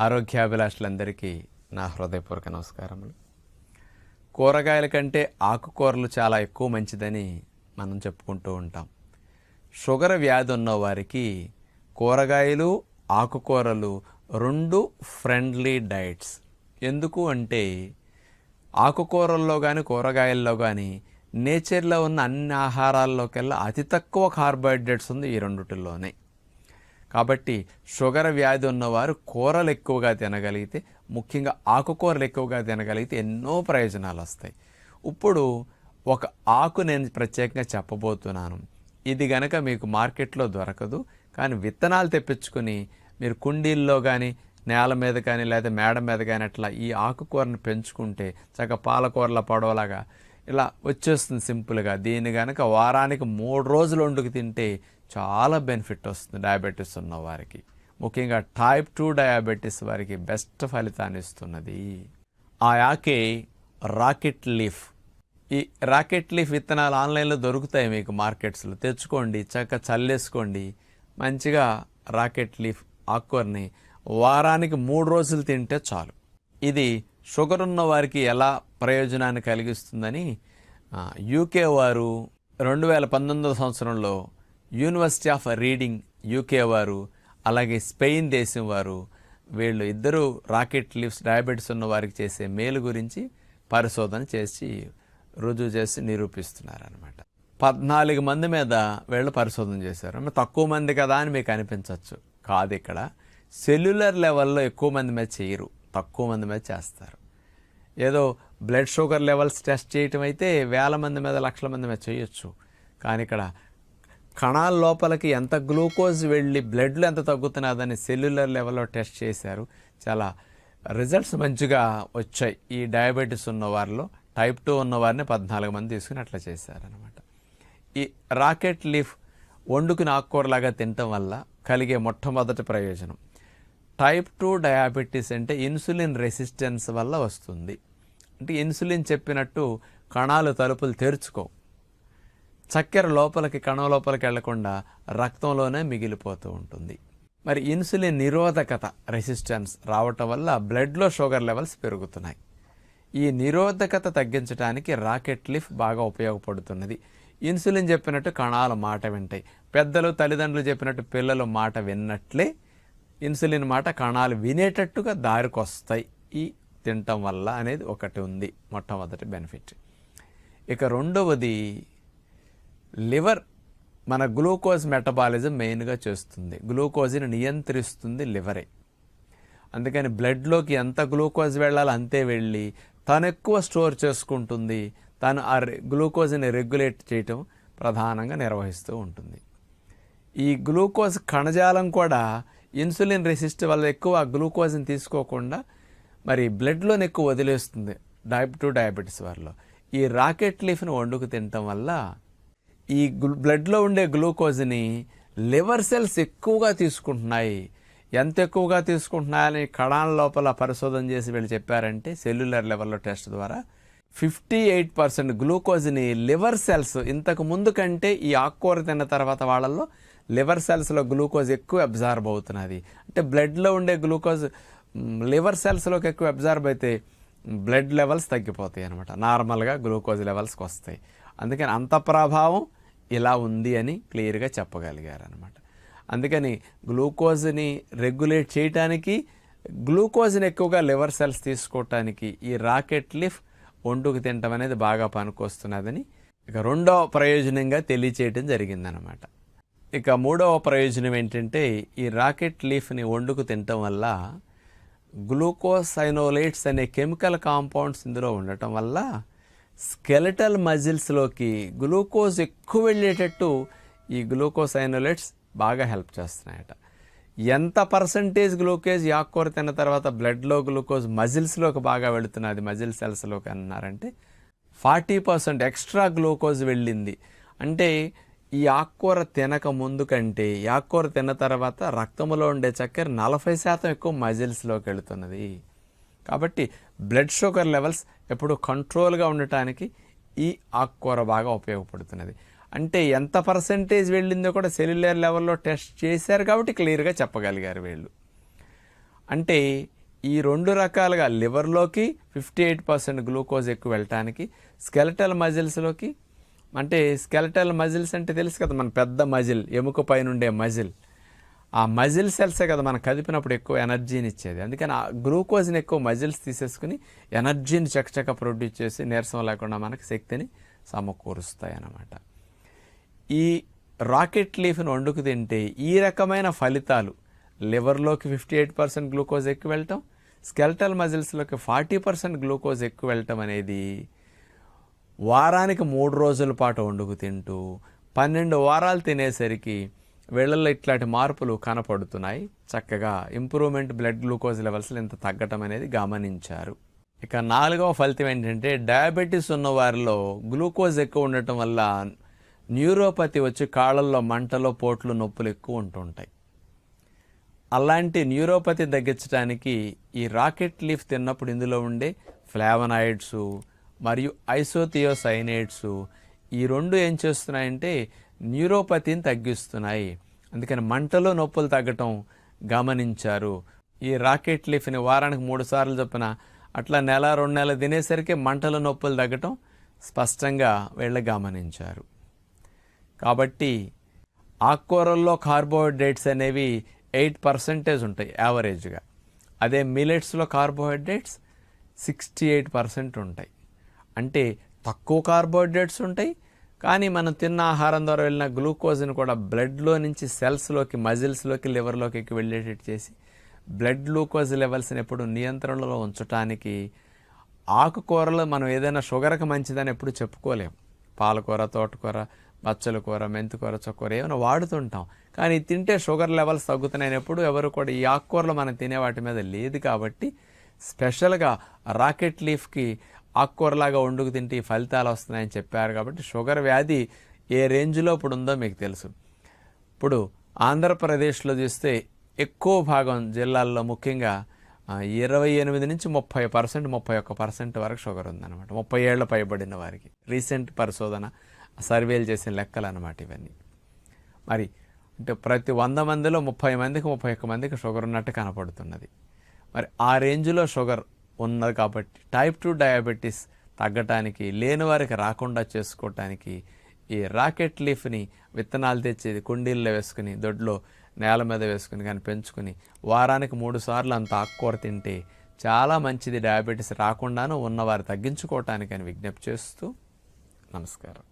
ఆరోగ్యాభిలాషులందరికీ నా హృదయపూర్వక నమస్కారములు. కూరగాయల కంటే ఆకుకూరలు చాలా ఎక్కువ మంచిదని మనం చెప్పుకుంటూ ఉంటాం. షుగర్ వ్యాధి ఉన్నవారికి కూరగాయలు ఆకుకూరలు రెండు ఫ్రెండ్లీ డైట్స్. ఎందుకు అంటే ఆకుకూరల్లో కానీ కూరగాయల్లో కానీ నేచర్లో ఉన్న అన్ని ఆహారాల్లోకెల్లా అతి తక్కువ కార్బోహైడ్రేట్స్ ఉంది ఈ రెండుటిల్లోనే కాబట్టి షుగర్ వ్యాధి ఉన్నవారు కూరలు ఎక్కువగా తినగలిగితే ముఖ్యంగా ఆకుకూరలు ఎక్కువగా తినగలిగితే ఎన్నో ప్రయోజనాలు వస్తాయి. ఇప్పుడు ఒక ఆకు నేను ప్రత్యేకంగా చెప్పబోతున్నాను. ఇది గనక మీకు మార్కెట్లో దొరకదు కానీ విత్తనాలు తెప్పించుకొని మీరు కుండీల్లో కానీ నేల మీద కానీ లేదా మేడ మీద కానీ అట్లా ఈ ఆకుకూరను పెంచుకుంటే చక్కగా పాలకూరల పడవలాగా ఇలా వచ్చేస్తుంది సింపుల్గా. దీన్ని కనుక వారానికి మూడు రోజులు వండుకు తింటే చాలా బెనిఫిట్ వస్తుంది డయాబెటీస్ ఉన్న వారికి. ముఖ్యంగా టైప్ టూ డయాబెటీస్ వారికి బెస్ట్ ఫలితాన్ని ఇస్తున్నది. ఆ యాకే రాకెట్ లీఫ్. ఈ రాకెట్ లీఫ్ విత్తనాలు ఆన్లైన్లో దొరుకుతాయి మీకు మార్కెట్స్లో. తెచ్చుకోండి చక్కగా చల్లేసుకోండి. మంచిగా రాకెట్ లీఫ్ ఆకుకూరని వారానికి మూడు రోజులు తింటే చాలు. ఇది షుగర్ ఉన్న వారికి ఎలా ప్రయోజనాన్ని కలిగిస్తుందని యూకే వారు రెండు వేల పంతొమ్మిదవ సంవత్సరంలో యూనివర్సిటీ ఆఫ్ రీడింగ్ యూకే వారు అలాగే స్పెయిన్ దేశం వారు వీళ్ళు ఇద్దరు రాకెట్ లిఫ్ట్స్ డయాబెటీస్ ఉన్న వారికి చేసే మేలు గురించి పరిశోధన చేసి రుజువు చేసి నిరూపిస్తున్నారు అనమాట పద్నాలుగు మంది మీద వీళ్ళు పరిశోధన చేశారు. తక్కువ మంది కదా అని మీకు అనిపించవచ్చు. కాదు ఇక్కడ. సెల్యులర్ లెవెల్లో ఎక్కువ మంది మీద చేయరు. తక్కువ మంది మీద చేస్తారు. ఏదో బ్లడ్ షుగర్ లెవెల్స్ టెస్ట్ చేయటం అయితే వేల మంది మీద లక్షల మంది మీద చేయొచ్చు. కానీ ఇక్కడ కణాల లోపలికి ఎంత గ్లూకోజ్ వెళ్ళి బ్లడ్లో ఎంత తగ్గుతున్నదని సెల్యులర్ లెవెల్లో టెస్ట్ చేశారు. చాలా రిజల్ట్స్ మంచిగా వచ్చాయి. ఈ డయాబెటీస్ ఉన్న వారిలో టైప్ టూ ఉన్న వారిని పద్నాలుగు మంది తీసుకుని అట్లా చేశారనమాట ఈ రాకెట్ లీఫ్ వండుకుని ఆకుకూరలాగా తినటం వల్ల కలిగే మొట్టమొదటి ప్రయోజనం. టైప్ టూ డయాబెటీస్ అంటే ఇన్సులిన్ రెసిస్టెన్స్ వల్ల వస్తుంది. అంటే ఇన్సులిన్ చెప్పినట్టు కణాలు తలుపులు తెరుచుకోవు. చక్కెర లోపలికి కణం లోపలికి వెళ్ళకుండా రక్తంలోనే మిగిలిపోతూ ఉంటుంది. మరి ఇన్సులిన్ నిరోధకత రెసిస్టెన్స్ రావటం వల్ల బ్లడ్లో షుగర్ లెవెల్స్ పెరుగుతున్నాయి. ఈ నిరోధకత తగ్గించడానికి రాకెట్ లిఫ్ బాగా ఉపయోగపడుతున్నది. ఇన్సులిన్ చెప్పినట్టు కణాలు మాట వింటాయి. పెద్దలు తల్లిదండ్రులు చెప్పినట్టు పిల్లలు మాట విన్నట్లే ఇన్సులిన్ మాట కణాలు వినేటట్టుగా దారికొస్తాయి. ఈ తినటం వల్ల అనేది ఒకటి ఉంది మొట్టమొదటి బెనిఫిట్. ఇక రెండవది లివర్ మన గ్లూకోజ్ మెటబాలిజం మెయిన్గా చేస్తుంది. గ్లూకోజ్ని నియంత్రిస్తుంది లివరే. అందుకని బ్లడ్లోకి ఎంత గ్లూకోజ్ వెళ్ళాలో అంతే వెళ్ళి తను ఎక్కువ స్టోర్ చేసుకుంటుంది. తను ఆ రె- గ్లూకోజ్ని రెగ్యులేట్ చేయటం ప్రధానంగా నిర్వహిస్తూ ఉంటుంది. ఈ గ్లూకోజ్ కణజాలం కూడా ఇన్సులిన్ రెసిస్ట్ వల్ల ఎక్కువ గ్లూకోజ్ని తీసుకోకుండా మరి బ్లడ్లోని ఎక్కువ వదిలేస్తుంది. డైప్ టు డయాబెటీస్ వారిలో. ఈ రాకెట్ లీఫ్ని వండుకు తినటం వల్ల ఈ బ్లడ్లో ఉండే గ్లూకోజ్ని లివర్ సెల్స్ ఎక్కువగా తీసుకుంటున్నాయి. ఎంత ఎక్కువగా తీసుకుంటున్నాయని కణాల లోపల పరిశోధన చేసి వీళ్ళు చెప్పారంటే సెల్యులర్ లెవెల్లో టెస్ట్ ద్వారా ఫిఫ్టీ ఎయిట్ పర్సెంట్ గ్లూకోజ్ని లివర్ సెల్స్ ఇంతకు ముందు కంటే ఈ ఆకుకూర తిన్న తర్వాత వాళ్ళల్లో లివర్ సెల్స్లో గ్లూకోజ్ ఎక్కువ అబ్జార్బ్ అవుతున్నది. అంటే బ్లడ్లో ఉండే గ్లూకోజ్ లివర్ సెల్స్లోకి ఎక్కువ అబ్జార్బ్ అయితే బ్లడ్ లెవెల్స్ తగ్గిపోతాయి అనమాట నార్మల్గా గ్లూకోజ్ లెవెల్స్కి వస్తాయి. అందుకని అంత ప్రభావం ఇలా ఉంది అని క్లియర్గా చెప్పగలిగారు అనమాట అందుకని గ్లూకోజ్ని రెగ్యులేట్ చేయటానికి గ్లూకోజ్ని ఎక్కువగా లివర్ సెల్స్ తీసుకోవటానికి ఈ రాకెట్ లిఫ్ వండుకు తినటం అనేది బాగా పనికొస్తున్నదని ఇక రెండవ ప్రయోజనంగా తెలియచేయటం జరిగిందనమాట ఇక మూడవ ప్రయోజనం ఏంటంటే ఈ రాకెట్ లీఫ్ని వండుకు తినటం వల్ల గ్లూకోసైనోలేట్స్ అనే కెమికల్ కాంపౌండ్స్ ఇందులో ఉండటం వల్ల స్కెలటల్ మజిల్స్లోకి గ్లూకోజ్ ఎక్కువ వెళ్ళేటట్టు ఈ గ్లూకోసైనోలేట్స్ బాగా హెల్ప్ చేస్తున్నాయట. ఎంత పర్సంటేజ్ గ్లూకోజ్ యాక్కూర ఆకుకూర తిన్న తర్వాత బ్లడ్లో గ్లూకోజ్ మజిల్స్లోకి బాగా వెళుతున్నది మజిల్ సెల్స్లోకి అన్నారంటే ఫార్టీ పర్సెంట్ ఎక్స్ట్రా గ్లూకోజ్ వెళ్ళింది. అంటే ఈ ఆకుకూర తినక ముందు కంటే ఆకుకూర తిన్న తర్వాత రక్తంలో ఉండే చక్కెర నలభై శాతం ఎక్కువ మజిల్స్లోకి వెళుతున్నది. కాబట్టి బ్లడ్ షుగర్ లెవెల్స్ ఎప్పుడు కంట్రోల్గా ఉండటానికి ఈ ఆకుకూర బాగా ఉపయోగపడుతున్నది. అంటే ఎంత పర్సంటేజ్ వెళ్ళిందో కూడా సెల్యులర్ లెవెల్లో టెస్ట్ చేశారు కాబట్టి క్లియర్గా చెప్పగలిగారు వీళ్ళు. అంటే ఈ రెండు రకాలుగా లివర్లోకి ఫిఫ్టీ ఎయిట్ పర్సెంట్ గ్లూకోజ్ ఎక్కువ వెళ్ళటానికి స్కెలటల్ మజిల్స్లోకి అంటే స్కెలటల్ మజిల్స్ అంటే తెలుసు కదా మన పెద్ద మజిల్ ఎముక పైన ఉండే మజిల్. ఆ మజిల్ సెల్సే కదా మనం కదిపినప్పుడు ఎక్కువ ఎనర్జీని ఇచ్చేది అందుకని ఆ గ్లూకోజ్ని ఎక్కువ మజిల్స్ తీసేసుకుని ఎనర్జీని చకచక ప్రొడ్యూస్ చేసి నీరసం లేకుండా మనకు శక్తిని సమకూరుస్తాయి అన్నమాట ఈ రాకెట్ లీఫ్ని వండుకు తింటే ఈ రకమైన ఫలితాలు లివర్లోకి ఫిఫ్టీ ఎయిట్ పర్సెంట్ గ్లూకోజ్ ఎక్కువ వెళ్ళటం స్కెల్టల్ మజిల్స్లోకి ఫార్టీ పర్సెంట్ గ్లూకోజ్ ఎక్కువ వెళ్ళటం అనేది వారానికి మూడు రోజుల పాటు వండుకు తింటూ పన్నెండు వారాలు తినేసరికి వీళ్ళల్లో ఇట్లాంటి మార్పులు కనపడుతున్నాయి. చక్కగా ఇంప్రూవ్మెంట్ బ్లడ్ గ్లూకోజ్ లెవెల్స్ ఇంత తగ్గటం అనేది గమనించారు. ఇక నాలుగవ ఫలితం ఏంటంటే డయాబెటీస్ ఉన్న వారిలో గ్లూకోజ్ ఎక్కువ ఉండటం వల్ల న్యూరోపతి వచ్చి కాళ్ళల్లో మంటలో పోట్లు నొప్పులు ఎక్కువ ఉంటుంటాయి. అలాంటి న్యూరోపతి తగ్గించడానికి ఈ రాకెట్ లీఫ్ తిన్నప్పుడు ఇందులో ఉండే ఫ్లావనాయిడ్స్ మరియు ఐసోథియోసైనైడ్స్ ఈ రెండు ఏం చేస్తున్నాయంటే న్యూరోపతిని తగ్గిస్తున్నాయి. అందుకని మంటలో నొప్పులు తగ్గటం గమనించారు. ఈ రాకెట్ లీఫ్ని వారానికి మూడు సార్లు చొప్పున అట్లా నెల రెండు నెలలు తినేసరికి మంటల నొప్పులు తగ్గటం స్పష్టంగా వీళ్ళు గమనించారు. కాబట్టి ఆకుకూరల్లో కార్బోహైడ్రేట్స్ అనేవి ఎయిట్ పర్సెంటేజ్ ఉంటాయి యావరేజ్గా. అదే మిలెట్స్లో కార్బోహైడ్రేట్స్ సిక్స్టీ ఎయిట్ పర్సెంట్ ఉంటాయి. అంటే తక్కువ కార్బోహైడ్రేట్స్ ఉంటాయి కానీ మనం తిన్న ఆహారం ద్వారా వెళ్ళిన గ్లూకోజ్ని కూడా బ్లడ్లో నుంచి సెల్స్లోకి మజిల్స్లోకి లివర్లోకి వెళ్ళేటట్టు చేసి బ్లడ్ గ్లూకోజ్ లెవెల్స్ని ఎప్పుడు నియంత్రణలో ఉంచడానికి ఆకుకూరలు మనం ఏదైనా షుగర్కి మంచిదని ఎప్పుడు చెప్పుకోలేం. పాలకూర తోటకూర బచ్చల కూర మెంతికూర చొక్కూర ఏమైనా వాడుతుంటాం. కానీ తింటే షుగర్ లెవెల్స్ తగ్గుతున్నాయని ఎప్పుడు ఎవరు కూడా ఈ ఆకుకూరలు మనం తినే వాటి మీద లేదు కాబట్టి స్పెషల్గా రాకెట్ లీఫ్కి ఆకుకూరలాగా వండుకు తింటే ఈ ఫలితాలు వస్తున్నాయని చెప్పారు కాబట్టి షుగర్ వ్యాధి ఏ రేంజ్లో ఇప్పుడు ఉందో మీకు తెలుసు. ఇప్పుడు ఆంధ్రప్రదేశ్లో చూస్తే ఎక్కువ భాగం జిల్లాల్లో ముఖ్యంగా ఇరవై ఎనిమిది నుంచి ముప్పై పర్సెంట్ ముప్పై ఒక్క పర్సెంట్ వరకు షుగర్ ఉందన్నమాట. ముప్పై ఏళ్ళ పైబడిన వారికి. రీసెంట్ పరిశోధన సర్వేలు చేసిన లెక్కలు అనమాట ఇవన్నీ. మరి అంటే ప్రతి వంద మందిలో ముప్పై మందికి ముప్పై ఒక్క మందికి షుగర్ ఉన్నట్టు కనపడుతున్నది. మరి ఆ రేంజ్లో షుగర్ ఉన్నది కాబట్టి టైప్ టూ డయాబెటీస్ తగ్గటానికి లేని వారికి రాకుండా చేసుకోవటానికి ఈ రాకెట్ లీఫ్ని విత్తనాలు తెచ్చేది కుండీల్లో వేసుకుని దొడ్లో నేల మీద వేసుకుని కానీ పెంచుకుని వారానికి మూడు సార్లు అంత ఆకుకూర తింటే చాలా మంచిది. డయాబెటీస్ రాకుండాను ఉన్నవారు తగ్గించుకోవటానికి అని విజ్ఞప్తి చేస్తూ నమస్కారం.